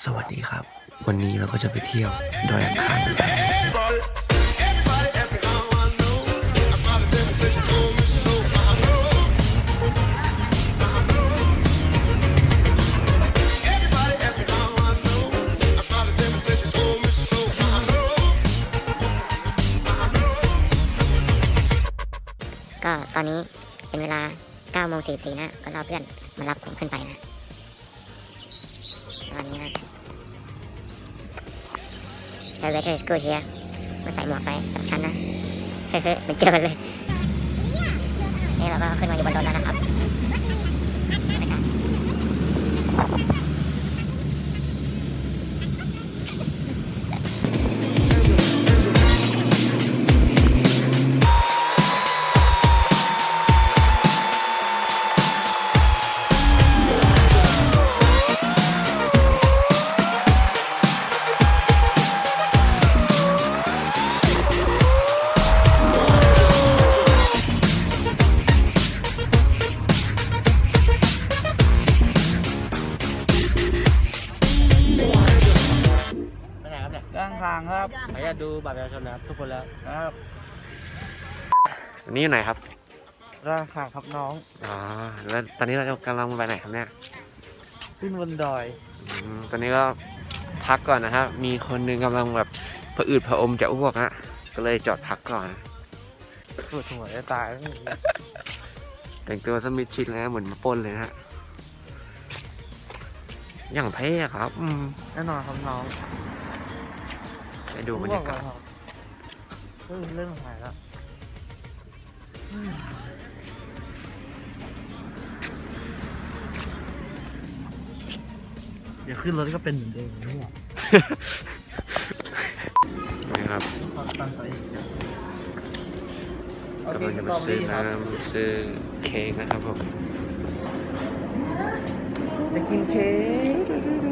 สวัสดีครับ วันนี้เราก็จะไปเที่ยวดอยอังคารกันก็ตอนนี้เป็นเวลา9โมง44นะ ก็รอเพื่อนมารับผมขึ้นไปนะ เจอเวทเทอร์สกูเฮียมาใส่หมวกไปสองชั้นนะ เฮ้ยๆมันเจอกันเลย นี่เราก็ขึ้นมาอยู่บนรถแล้วนะครับ นนี้อยู่ไหนครับกลางทางครับน้องอ๋อแล้วตอนนี้เรากำลังไปไหนครับเนี่ยขึ้นบนดอยอืมตอนนี้ก็พักก่อนนะครับ มีคนหนึงกำลังแบบผะอืดผะอมจะอ้วกฮะก็เลยจอดพักก่อนปวดหัวจะตายแต่งตัวสมิดชิดแล้วเหมือนมาปล้นเลยนะฮะอย่างเท่อะครับอืมแน่นอนครับน้องไปดูบรรยากาศเฮ้ยเรื่องหายแล้ว เดี๋ยวขึ้นรถก็เป็นเหมือนเดิมเนี่ยนะครับตั้งตัวเองกำลังจะมาซื้อน้ำซื้อเค้กนะครับผมจะกินเค้ก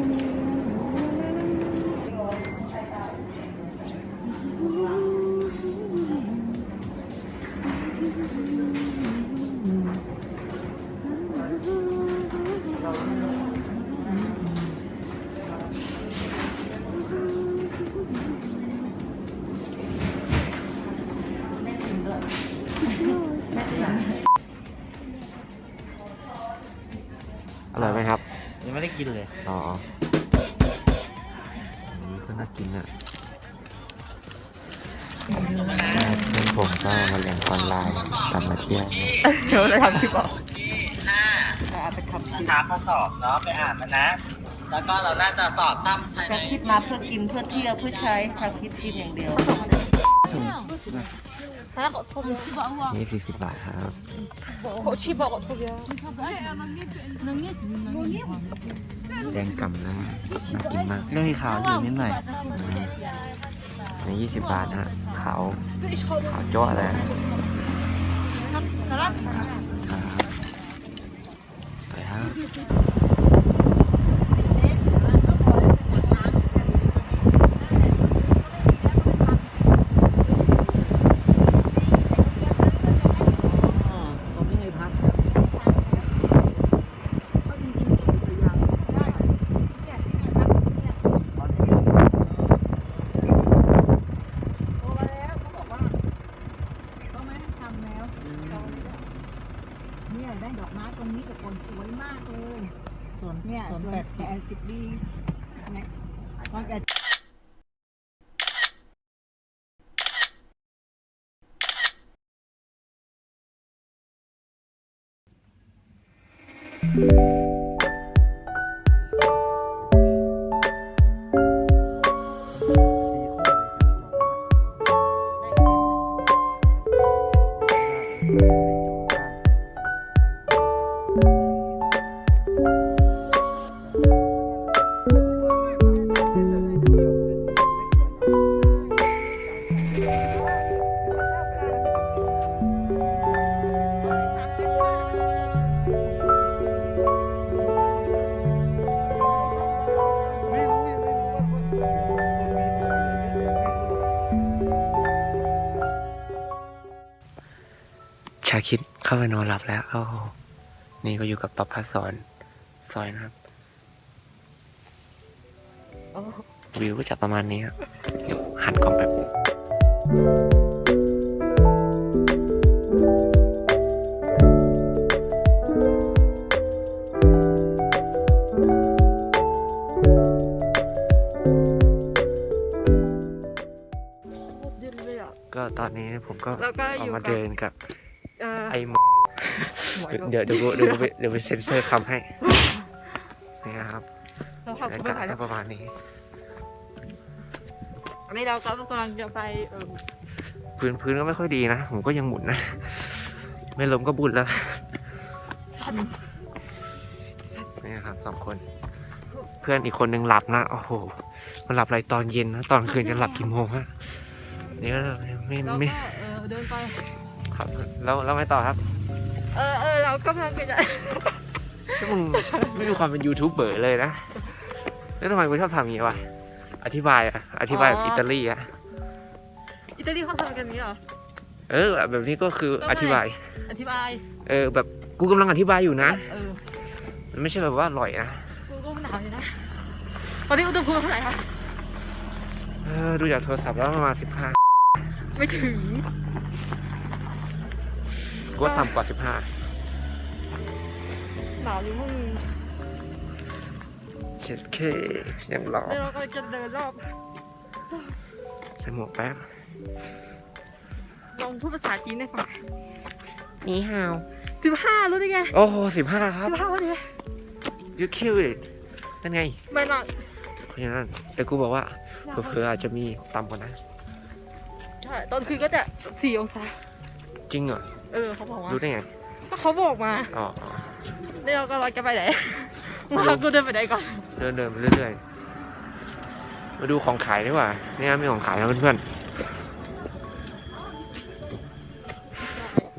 กินเลย อ๋ออันนี้ก็น่ากินอะเพื่อนผมก็มาเรียนออนไลน์กลับมาเที่ยวนะเดี๋ยวจะทำคลิปออกท้าข้อสอบเนาะไปอ่านมานะ แล้วก็เราน่าจะสอบตั้มภายใน จะคิดมาเพื่อกินเพื่อเที่ยวเพื่อใช้ทำคิดกินอย่างเดียว นี่สี่สิบบาทครับแดงกำนะน่ากินมากเรื่องขาวอยู่นิดหน่อยอืมอันนี้ยี่สิบบาทนะฮะขาวขาวจ้วเลยครับไปครับ ตรงนี้ไงพัก เนี่ยได้ดอกไม้ตรงนี้กับคนสวยมากเลยส่วนเนี่ยส่วนสวแปยดสิบแปดสิบดีเนี่ยมันจะชา คิดเข้าไปนอนหลับแล้วโอ้โหนี่ก็อยู่กับประพัสสอนซอยนะครับ วิวก็จะประมาณนี้ครับเดี๋ยวหันกล้องแบบก็ตอนนี้ผมก็แล้วก็อออกยู่มากับ เดินกับเอ่อไอ้หมอ เดี๋ยวเดี๋ยวกูเดี๋ยวกูไปเดี๋ยวไปเซ็นเซอร์คำให้นี่นะครับเราขับบรรคุยาณกาศถ่ายก็ประมาณนี้อันนี้เราก็กำลังจะไปเออพื้นพื้นก็ไม่ค่อยดีนะ ผมก็ยังหมุนนะ ไม่ล้มก็บุญแล้วสั่นนี่ครับสองคน เพื่อนอีกคนนึงหลับนะโอ้โหมันหลับอะไรตอนเย็นนะตอนคืนจะหลับกี่โมงฮะนี่ก็ไม่เราไม่ก็เออเดินไปครับแล้วแล้วไม่ต่อครับ เออเออเรากำลังจะแล้วมึงไม่มีความเป็นยูทูบเบอร์เลยนะ แล้วทำไมกูชอบทำอย่างนี้วะ อธิบายอะอธิบายแบบอิตาลีอะอิตาลีเขาทำกันอย่างนี้เหรอ เออ แบบนี้ก็คืออธิบาย อธิบาย เออ แบบกูกำลังอธิบายอยู่นะ เออมันไม่ใช่แบบว่าอร่อยนะ กูก็หนาวอยู่นะ ตอนนี้อุณหภูมิเท่าไหร่คะ เออ ดูจากโทรศัพท์แล้วประมาณสิบห้าไม่ถึง กูว่าต่ำกว่าสิบห้าหนาวอยู่มึงเช็ดเคยังหล่อแล้วเราก็จะเดินรอบใส่หมวกแป๊บลองพูดภาษาจีนให้ฟังนี่ฮาวสิบห้ารู้ได้ไงโอ้โหสิบห้าครับสิบห้าวันนี้ you kill it นั่นไงไม่มากเพราะฉะนั้นแต่กูบอกว่าเผื่อๆอาจจะมีต่ำกว่านั้นใช่ตอนคืนก็จะสี่องศาจริงเหรอ เออเขาบอกว่ารู้ได้ไง ก็เขาบอกมาอ๋ออ๋อแล้วเราก็เราจะไปไหนมากูเดินไปไหนก่อนเดินเดินไปเรื่อยๆ มาดูของขายดีกว่าเนี่ยมีของขายนะเพื่อนๆ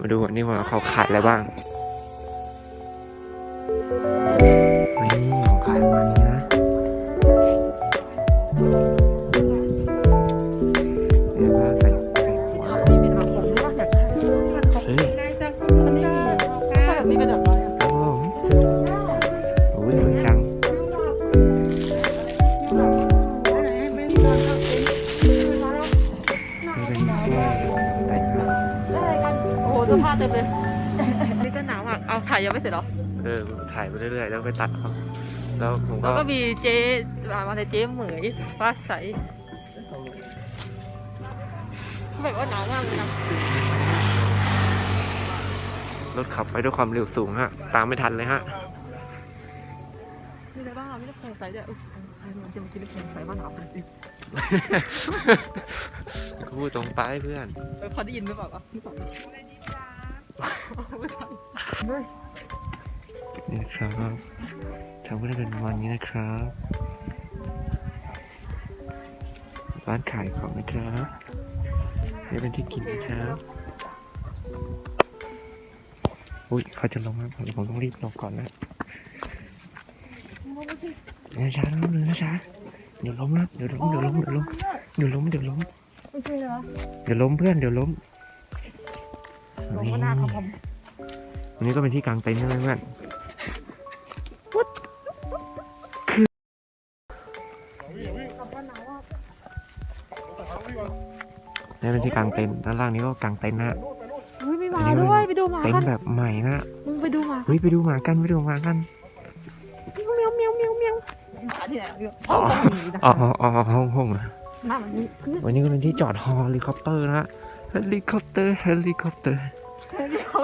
มาดูอันนี้ว่าเขาขายอะไรบ้างนี่ ถ่ายยังไม่เสร็จเหรอ เออถ่ายไปเรื่อยๆแล้วไปตัดเขาแล้วผมก็แล้วก็มีเจ๊อ่ามาในเจ๊เหมยฟ้าใสแบบว่าหนาวมากเลยนะรถขับไปด้วยความเร็วสูงฮะ ตามไม่ทันเลยฮะ มีอะไรบ้างอะมีน้ำแข็งใสด้วยอุ๊ยใครมันจะมากินน้ำแข็งใสว่าหนาวขนาดนี้ก็พูดตรงไปเพื่อน เออพอได้ยินหรือเปล่าวะหรือเปล่าไม่ทัน นี่นะครับทำก็ได้เป็นวันนี้นะครับ ร้านขายของนะครับนี่เป็นที่กินนะครับอุ้ยเขาจะลงแล้วผมผมต้องรีบลงก่อนนะนะช้าล้มเลยนะช้าเดี๋ยวล้มนะเดี๋ยวล้มเดี๋ยวล้มเดี๋ยวล้มเดี๋ยวล้มเดี๋ยวล้มไม่ใช่เหรอเดี๋ยวล้มเพื่อนเดี๋ยวล้มลงมาหน้าครับผมวันนี้ก็เป็นที่กลางเต็นท์ใช่ไหมเพื่อน นี่เป็นที่กลางเต็นท์ด้านล่างนี้ก็กลางเต็นท์นะฮะเฮ้ยมีหอัมานนี้มันด้วยไปดูหมาเต็นกันท์แบบใหม่นะมึงไปดูหมาเฮ้ยไปดูหมากันไปดูหมากันเมียวเมียวเมียวเมียวหมาที่ไหนอะห้องต้องมีนะอ๋ออ๋ออ๋อห้องห้องนะหน้ามันนี่วันนี้ก็เป็นที่จอดฮอลิคอปเตอร์นะฮะเฮลิคอปเตอร์เฮลิคอปเตอร์แล้ว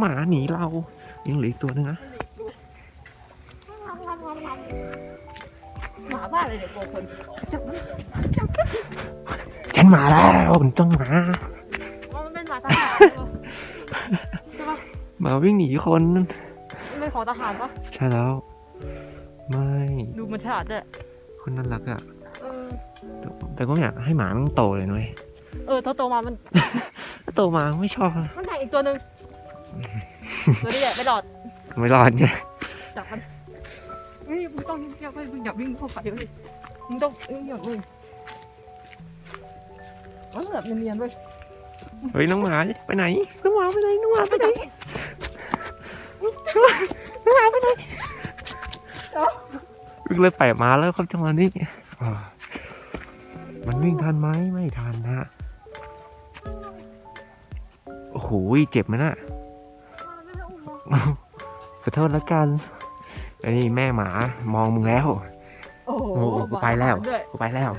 หมาหนีเรายังเหลืออีกตัวหนึงนะหมาบ้าเลยเดี๋ยวกลัวคนฉันมาแล้วคุณจ้องหมาว่ามันเป็นหมาทหารใช่ปะหมาวิ่งหนีคนมันเป็นของทหารปะใช่แล้ว ไม่ดูมันฉลาดด้วยคนน่ารักอะเออแต่แต่ก็ไม่อยากให้หมามันโตเลยนุ้ยเออโตโตมามันถ้าโตมาไม่ชอบอะมันแทงอีกตัวหนึ่ง ตัวนี้แหละไม่หลอดไม่รอดเนี่ยจับมันเฮ้ยมึงต้องเงียบๆเว้ยมึงอย่าวิ่งเข้าไปเว้ยมึงต้องเงียบๆเว้ยเออแบบเนียนๆเว้ยเฮ้ยน้องหมาไปไหนน้องหมาไปไหนน้องหมาไปไหนน้องหมาไปไหนวิ่งเลยไปมาแล้วครับจังหวะนี้อ่ามันวิ่งทันไหมไม่ทันนะโอ้โหเจ็บไหมน่ะ ขอโทษแล้วกันไอ้นี่แม่หมามองมึงแล้ว โอ้โหโอ้โหกูไปแล้ว ด้วยกูไปแล้ว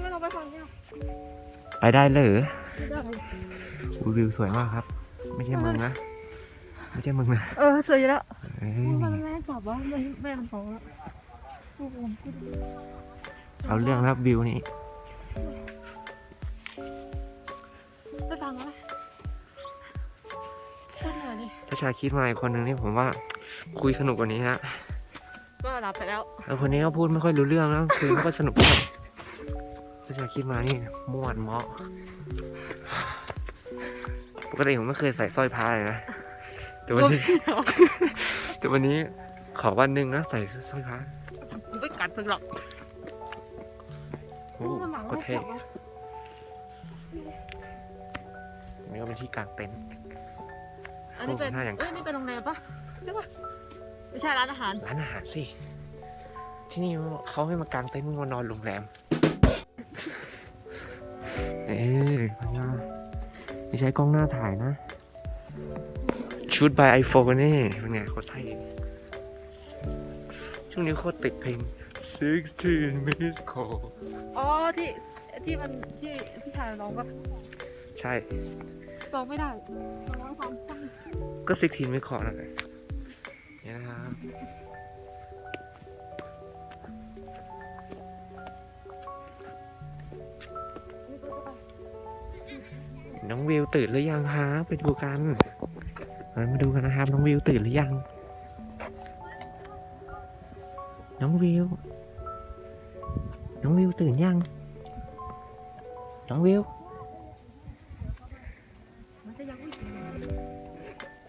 ไม่ต้องไปฟังเนี่ยไปได้เลย ไม่ได้อุ๊ยวิวสวยมากครับ ไม่ใช่มึงนะ ไม่ใช่มึงนะเออสวยอยู่แล้วเอ้ยมันแม่กลับว่าแม่แม่มันฟ้องแล้วโอ้โหเอาเรื่องนะครับวิวนี้ ไปฟังแล้วโค ถ้าชาคิดมาอีกคนหนึ่งนี่ผมว่า คุยสนุกกว่านี้ฮะก็หลับไปแล้วแล้วคนนี้ก็พูดไม่ค่อยรู้เรื่องแล้วคุยไม่ค่อยสนุกเท่าไหร่ถ้าชาคิดมานี่ม่วนเหมาะปกติผมไม่เคยใส่สร้อยพระเลยนะ แต่วันนี้ แต่วันนี้ขอวันหนึ่งนะใส่สร้อยพระไม่กัดมึงหรอกโอ้โคตรเท่อันนี่ก็เป็นที่กลางเต็นท์ อันนี้เป็นโอ้หน้าอย่าง เอ้ยนี่เป็นโรงแรมปะใช่ปะไม่ใช่ร้านอาหาร ร้านอาหารสิ ที่นี่เขาให้มากางเต็นท์มึงมานอนโรงแรม เอ๊ะพังงานี่ใช้กล้องหน้าถ่ายนะ ชุด by iPhone นี่เป็นไงโคตรเท่ช่วงนี้โคตรติดเพลง16 minutes call อ๋อที่ที่มันที่ที่ชายร้องปะใช่ ร้องไม่ได้ร้องความฟังก็16 minutes call นั่นแหละนี่นะครับน้องวิวตื่นหรือยังฮะไปดูกันมาดูกันนะครับ น้องวิวตื่นหรือยัง น้องวิว น้องวิวตื่นยัง น้องวิว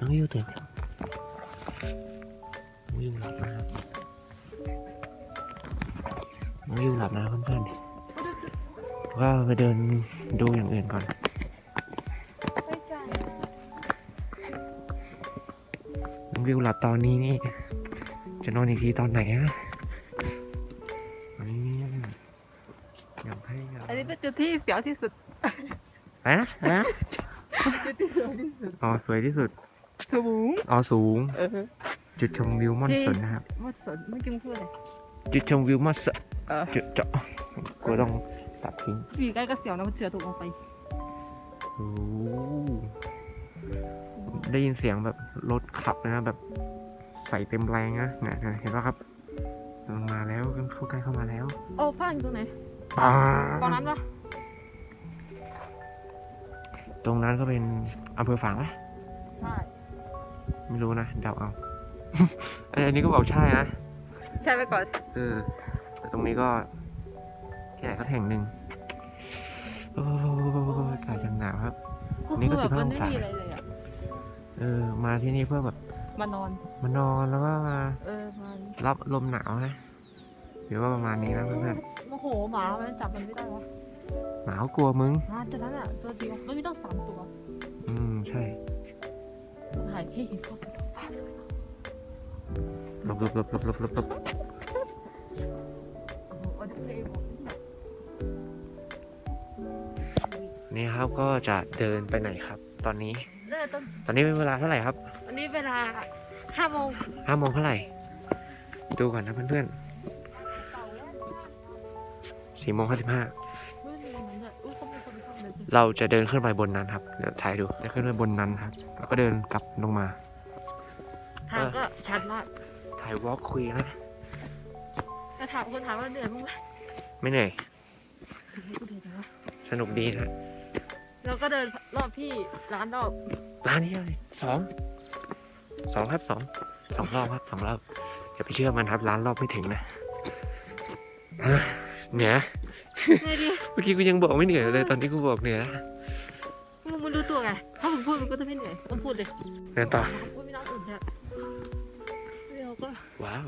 น้องวิวตื่นยังน้องวิวหลับนะครับน้องวิวหลับนะเพื่อนๆก็ไปเดินดูอย่างอื่นก่อนไม่ใจน้องวิวหลับตอนนี้นี่ จะนอนอีกทีตอนไหนอะอันนี้อยากให้อยากอันนี้เป็นจุดที่เสียวที่สุดอะอะจุดที่เสียวที่สุดอ๋อ สวยที่สุด สูงอ๋อสูง เออจุดชมวิวม่อนสนนะครับมัดสนเมื่อกี้มึงพูดอะไรจุดชมวิวม่อนสนเออจุดเจาะกูต้องตัดทิ้งอยู่ใกล้ก็เสียวนะมันเสือตกลงไปโอ้ได้ยินเสียงแบบรถขับเลยนะแบบใส่เต็มแรงนะเนี่ยเห็นป่ะครับมันมาแล้วเข้าใกล้เข้ามาแล้วโอ้ฟ้างอยู่ตรงไหนปังตรงนั้นปะตรงนั้นก็เป็นอำเภอฝางไหมใช่ ไม่รู้นะเดาเอา อันนี้ก็บอกใช่นะ ใช่ไปก่อน เออแต่ตรงนี้ก็ที่ไหนก็แห่งหนึ่งโอ้ยอากาศยังหนาวครับนี่ก็คือแบบ15มันไม่องศา มีอะไรเลยอะ เออ มาที่นี่เพื่อแบบมานอน มานอนแล้วก็มาเออมันรับลมหนาวนะหรือว่าประมาณนี้นะเพื่อนโอ้โห หมามันจับมันไม่ได้วะๆหนาวกลัวมึง หมาจากนั้นอะ ตัวเดียวมันมีต้องสามตัว อืมใช่ถ่ายให้เห็นพวกมันฟ้าสวยหลบหลบหลบหลบหลบหลบหลบโอ้โหเอาเพลงบอกนี่ครับก็จะเดินไปไหนครับ ตอนนี้ เริ่มต้นตอนนี้เป็นเวลาเท่าไหร่ครับวันนี้เวลาห้าโมงห้าโมงเท่าไหร่ ดูก่อนนะเพื่อนๆสี่โมงห้าสิบห้า เข้ามาเลยเราจะเดินขึ้นไปบนนั้นครับ เดี๋ยวถ่ายดู จะขึ้นไปบนนั้นครับ แล้วก็เดินกลับลงมา ทางก็ชัดมากถ่ายวอล์กคุยนะถ้าถามคนถามว่าเหนื่อยมั้งไหมไม่เหนื่อยกูเหนื่อยจังวะสนุกดีนะเราก็เดินรอบที่ร้านรอบร้านนี้เลยสอง สองครับสองสองรอบครับสองรอบอย่าไปเชื่อมันครับ ร้านรอบไม่ถึงนะอะเหนื่อย เหนื่อยดิเมื่อกี้กูยังบอกไม่เหนื่อยเลยตอนที่กูบอกเหนื่อยแล้วมึงมึงรู้ตัวไง ถ้ามึงพูดมึงก็จะไม่เหนื่อยมึงพูดเลยเดินต่อพูดไม่น้องอื่นเนี่ยเราก็ว้าว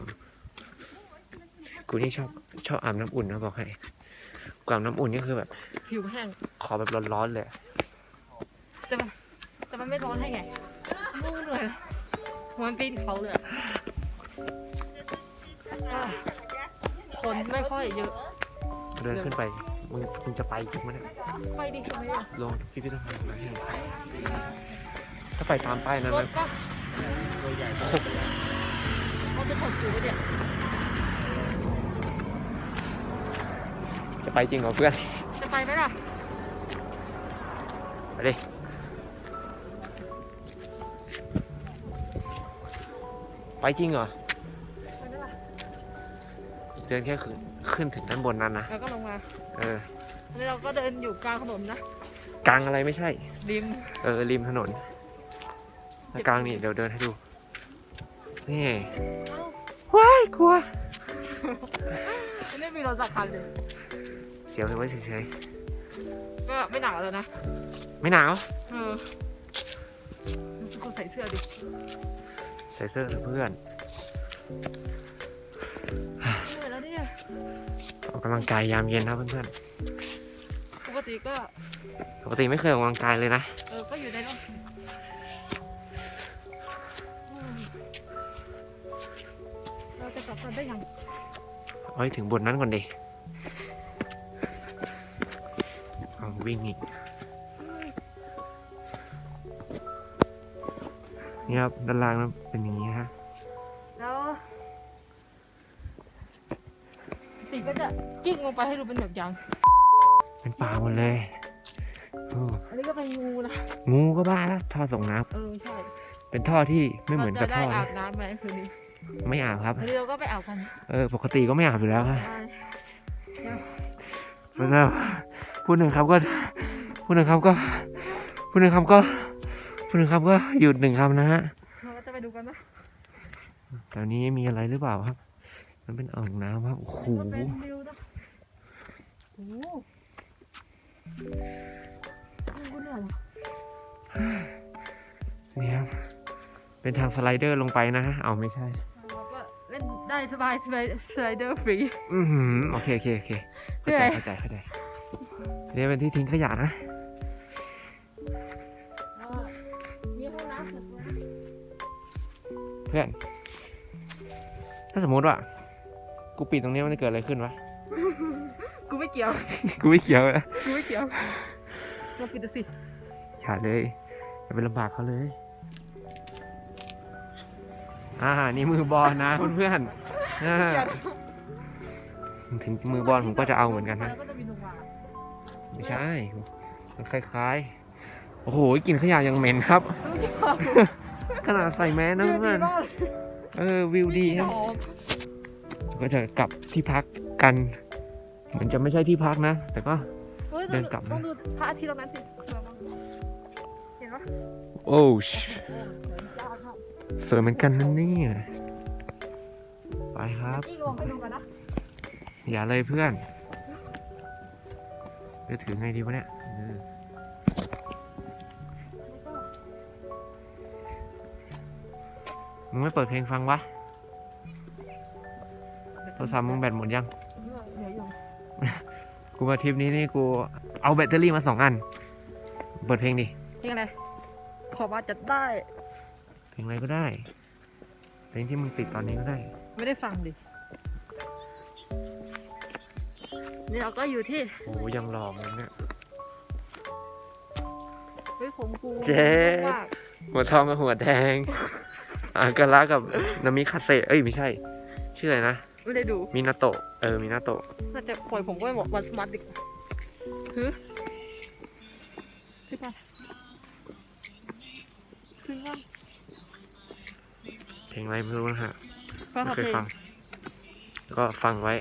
กูนี่ชอบชอบอาบน้ำอุ่นนะบอกให้กว่างน้ำอุ่นนี่คือแบบ ผิวแห้งขอแบบร้อนๆเลยแต่มันแต่มันไม่ร้อนให้ไงมุ่งเหนื่อยเหมือนปีนเขาเลยอะอะคนไม่ค่อยเยอะ เดินขึ้นไป มึงมึงจะไปจริงไหมเนี่ยไปดิทำไมอะลงพิพิธภัณฑ์นะถ้าไปตามป้ายนั้นรถนะปะเขาจะถอดสูไว้เนี่ยจะไปจริงเหรอเพื่อนจะไปไหมล่ะไปดิไปจริงเหรอไปไหมล่ะ เดินแค่ขึ้นขึ้นถึงด้านบนนั้นนะ แล้วก็ลงมาเออ อันนี้เราก็เดินอยู่กลางถนนนะกลางอะไรไม่ใช่ ริมเออ ริมถนนแล้วกลางนี่เดี๋ยวเดินให้ดู นี่ว้ายกลัวอันนี้มีรถสักคันเลยเสียวเลยไว้เฉยก็ไม่หนาวแล้วนะๆ ไม่หนาว เออกูใส่เสื้อดิใส่เสื้อเพื่อน ออกกำลังกายยามเย็นครับเพื่อนปกติก็ๆปกติไม่เคยออกกำลังกายเลยนะ เออก็อยู่ในร่มอืมเราจะกลับกันได้ยังเอาให้ถึงบนนั้นก่อนดิเอาวิ่งอีกนี่ครับด้านล่างมันเป็นอย่างนี้ฮะ ก็จะกิ้งลงไปให้ดูเป็นแบบอย่าง เป็นป่าหมดเลยโอ้อันนี้ก็เป็นงูนะ งูก็บ้าแล้วท่อส่งน้เออใช่ำเป็นท่อที่ไม่เหมือนกับราจะท่ได้ออานะบน้ำไหมคืนนี้ไม่อาบครับ วันนี้เราก็ไปอาบกันเออ ปกติก็ไม่อาบอยู่แล้วฮะได้แล้วก็พูดหนึ่งครับก็พูดหนึ่งครับก็พูดหนึ่งครับก็พูดหนึ่งครับก็หยุดหนึ่งคำนะฮะ เราก็จะไปดูกันนะแถวนี้มีอะไรหรือเปล่าครับ มันเป็นอ่างน้ำครับ โอ้โหก็เป็นวิวนะโอ้โหกูเหนื่อยว่ะนี่ครับ เป็นทางสไลเดอร์ลงไปนะฮะเอาไม่ใช่ เราก็เล่นได้สบายสบายสไลเดอร์ฟรี อือหือโอเคโอเคโอเคเข้าใจเข้าใจเข้าใจนี่เป็นที่ทิ้งขยะนะมีห้องน้ำส่วนตัวนะเพื่อน ถ้าสมมติว่า กูปิดตรงนี้มันจะเกิดอะไรขึ้นวะกูไม่ เกี่ยว กูไม่เกี่ยวนะกูไม่เกี่ยวเราปิดสิฉาดเลยอย่าไปลำบากเขาเลย อ่า นี่มือบอลนะเพื่อนๆอ่าถึงมือบอลผมก็จะเอาเหมือนกันนะ แล้วก็จะมีลงมาไม่ใช่ มันคล้ายๆ โอ้โหกลิ่นขยะยังเหม็นครับต้องเก็บของขนาดใส่แมสนะเพื่อนมากเออวิวดีครับหอม ก็จะกลับที่พักกัน เหมือนจะไม่ใช่ที่พักนะ แต่ก็ฮ้ยเดินกลับนะต้องดูพระอาทิตย์ตรงนั้นสิเห็นปะโอ้ชโอ้สวยยากมากสวยเหมือนกันนั่นนี่ยไปครับกี้ลงไปดูกันนะอย่าเลยเพื่อนจะถือไงดีวะเนี่ยเออมึงไม่เปิดเพลงฟังวะโทรศัพท์มึงแบตหมดยัง กูมาทริปนี้นี่กูเอาแบตเตอรี่มาสองอัน เปิดเพลงดิ เพลงอะไร ขอมาจัดได้ เพลงอะไรก็ได้ เพลงที่มึงติดตอนนี้ก็ได้ ไม่ได้ฟังดิ นี่เราก็อยู่ที่ โอ้ยังหล่อมึงเนี่ย เฮ้ยผมกูเจ๊มากหัวทองกับหัวแดง อากาละกับนามิคาเซเอ้ยไม่ใช่ ชื่ออะไรนะ ไม่ได้ดูมินาโตะเออมินาโตะน่าจะปล่อยผมก็ไม่หมดวันสมาร์ทดิฮึขึ้นมาขึ้นมาเพลงอะไรไม่รู้นะฮะฟังไม่ขับเคยเพลงฟัง ก็ฟังไว้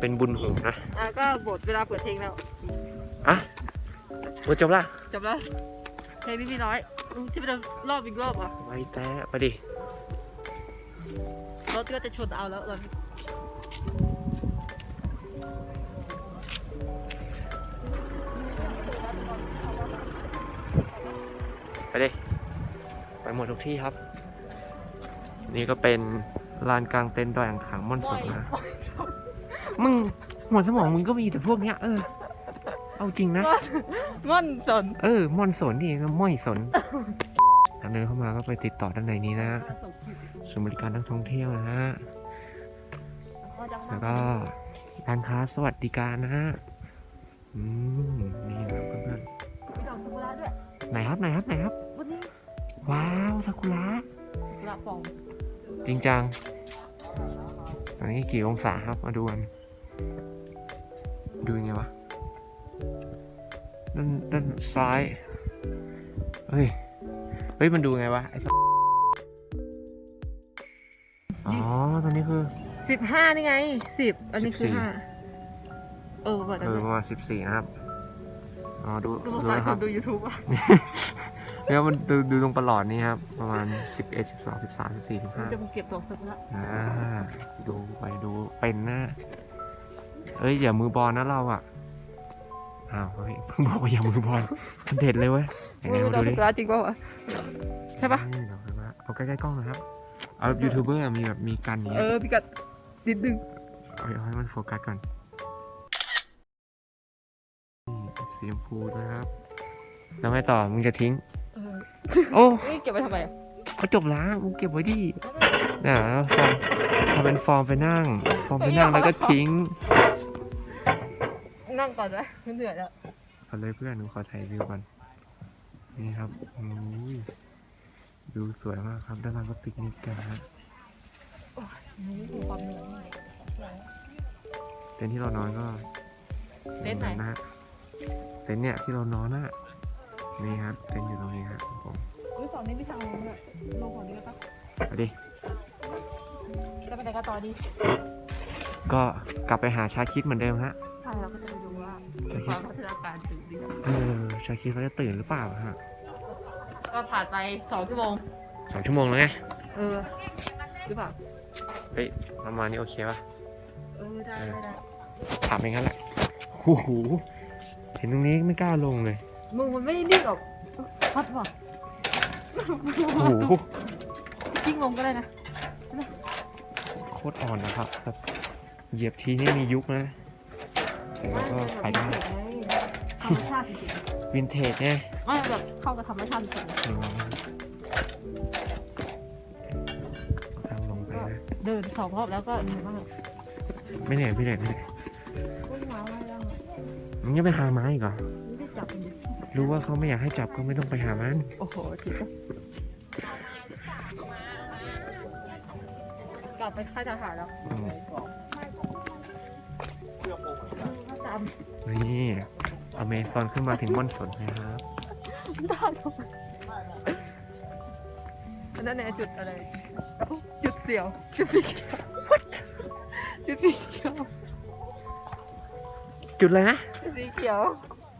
เป็นบุญหูนะอะก็บทเวลาเปิดเพลงแล้ว อะโอ้จบละจบแล้วเพลงนี้พี่น้อยอืมที่เป็นรอบอีกรอบอะไว้แต่ไปดิ รถก็จะชนเอาแล้วตอนนี้ ไปดิ ไปหมดทุกที่ครับ นี่ก็เป็นลานกลางเต็นท์ดอยอ่างขางม่อนสนนะ มึงหัวสมองมึงก็มีแต่พวกเนี้ย เออ เอาจริงนะ ม่อนสนเออ ม่อนสนดิม่อยสน ทางเดินเข้ามาก็ไปติดต่อด้านในนี้นะศูนย์บริการนักท่องเที่ยวนะฮะ แล้วก็ร้านค้าสวัสดิการนะฮะอืมนี่นะครับเพื่อนมีดอกซากุระด้วยๆไหนครับไหนครับไหนครับ วันนี้ว้าวซากุระซากุระปองจริงจังตอนนี้กี่องศาครับมาดูกันดูยังไงวะด้านด้านซ้ายเฮ้ยเฮ้ยมันดูไงวะไอ้สัสอ๋อตอนนี้คือ สิบห้านี่ไงสิบอันนี้คือ14ห้าเออแบบเออประมาณสิบสี่นะครับอ๋อดูดูดูสายนะคครันบ ดูยูทูบอะเนี่ยมันดูดูตรงประหลอดนี่ครับ ประมาณสิบเอ็ดสิบสองสิบสามสิบสี่สิบมัห้านจะมาเก็บดอกซากุระอ่าดูไปดูเป็นนะเอ้ยอย่ามือบอลนะเราอะอ้าวเฮ้ยเพิ่งบอกว่าอย่ามือบอลมันเด็ดเลยเว้ยไหนไม่ๆรู้มาดอดูกดิซากุระจริงป่าวะใช่ปะนี่ดอกซากุระเอาใกล้ๆกล้องหนะครับ เอายูทูบเบอร์อะมีแบบมีกันอย่างเอเงี้ยอพี่กัด นิดนึงเอาเอาให้มันโฟกัสก่อนนี่สีชมพูนะครับ แล้วไงต่อ มึงจะทิ้ง เออโอ้ เฮ้ยเก็บไว้ทำไมอะเขาจบแล้วมึงเก็บไว้ดิน่ะแล้วฟอร์มทำเป็นฟอร์มไปนั่ง ฟอร์มไปนั่งแล้วก็ทิ้งนั่งก่อนนะเหนื่อยแล้วเอาเลยเพื่อนหนูขอถ่ายวิวก่อน นี่ครับโอ้ยวิวสวยมากครับ ด้านล่างก็ปิกนิกกันนะฮะ นี่คือความเหนื่อยเต็นท์ที่เรานอนก็เต็นท์ไหนนะฮะเต็นท์เนี่ยที่เรานอนน่ะนี่ครับเต็นท์อยู่ตรงนี้ครับผมอุ้ยฝั่งนี้พี่ทางลงเลยลงฝั่งนี้ได้ปะไปดิจะไปไหนกันต่อดีก็กลับไปหาชาคิดเหมือนเดิมฮะ ใช่เราก็จะไปดูว่าชาคคิดวามพัฒนาการถึงดีเออชาคิดเขาจะตื่นหรือเปล่าฮะก็ผ่านไปสองชั่วโมงสองชั่วโมงแล้วไง เออหรือเปล่า เฮ้ยประมาณนี้โอเคป่ะ เออได้ได้ได้ถามเองงั้นแหละโอ้โหเห็นตรงนี้ไม่กล้าลงเลย มึงมันไม่ได้ดิ้นหรอกพัดว่ะโอ้โหกิ้งลงก็ได้นะโคตรอ่อนนะครับแบบเหยียบทีนี่มียุคนะแต่ว่าก็ไปได้ธรรมชาติจริงวินเทจเนี่ยๆไม่แบบเข้ากับธรรมชาติจริง เดินสองรอบแล้วก็เหนื่อยมากไม่เหนื่อยไม่เหนื่อยไม่เหนื่อยต้นไม้อะไรบ้างมึงยังไปหาไม้อีกเหรอไม่ได้จับมันดิรู้ว่าเขาไม่อยากให้จับก็ไม่ต้องไปหามันโอ้โหทีก็กลับไปค่ายทหารแล้วอืมตามนี่อเมซอนขึ้นมาถึงม่อนสนนะครับได้อั นนั้นเนี่ยจุดอะไร จุดเสียว จุดสีเขียว What จุดสีเขียว จุดอะไรนะ จุดสีเขียว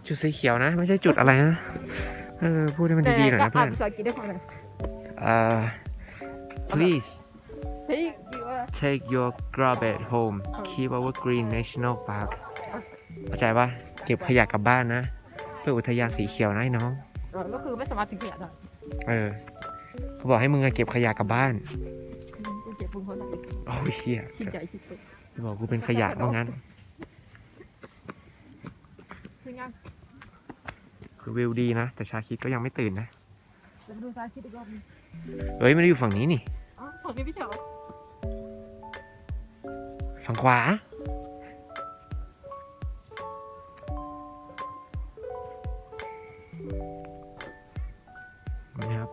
จุดสีเขียวนะ ไม่ใช่จุดอะไรนะ เออ พูดให้มันดีๆหน่อยก็นะเพื่อ่าอนนภาษาอังกฤษได้ฟังหน่อย เอ่อ please เฮ้ยดีว่า take your garbage home keep our green national park เข้าใจปะเก็บขยะกลับบ้านนะ เพื่ออุทยานสีเขียวนะไอ้น้อง เออก็คือไม่สามารถทิ้งขยะได้ เออ เขาบอกให้มึงอะเก็บขยะกลับบ้านกูเก็บมึงคนละโอ้ยเชี่ยคิดใหญ่คิดโตจะบอกกูเป็นขยะว่างั้น คือยังคือวิวดีนะ แต่ชาคิดก็ยังไม่ตื่นนะจะมาดูซ้ายคิดอีกรอบนึงเฮ้ยไม่ได้อยู่ฝั่งนี้นี่ อ๋อฝั่งนี้พี่เจ๋อฝั่งขวา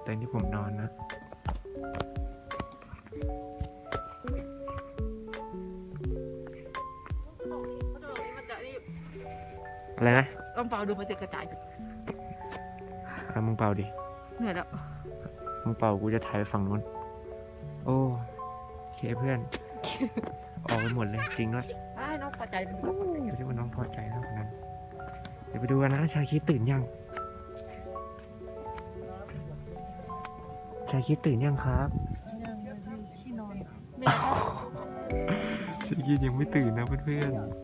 เต็นท์ที่ผมนอนนะ มันจะนี่อะไรนะต้องเป่าดูมันจะกระจายอะมึงเป่าดิเหนื่อยแล้วมึงเป่ากูจะถ่ายไปฝั่งนู้น โอ้โอเคเพื่อน ออกไปหมดเลยจริงด้วยไอ้น้องพอใจมันดูเดี๋ยวที่ว่าน้องพอใจแล้วคนนั้น เดี๋ยวไปดูกันนะชาคิดตื่นยัง ชาคิดตื่นยังครับที่นอนเหนื่อยชาคิดยังไม่ตื่นนะเพื่อนๆ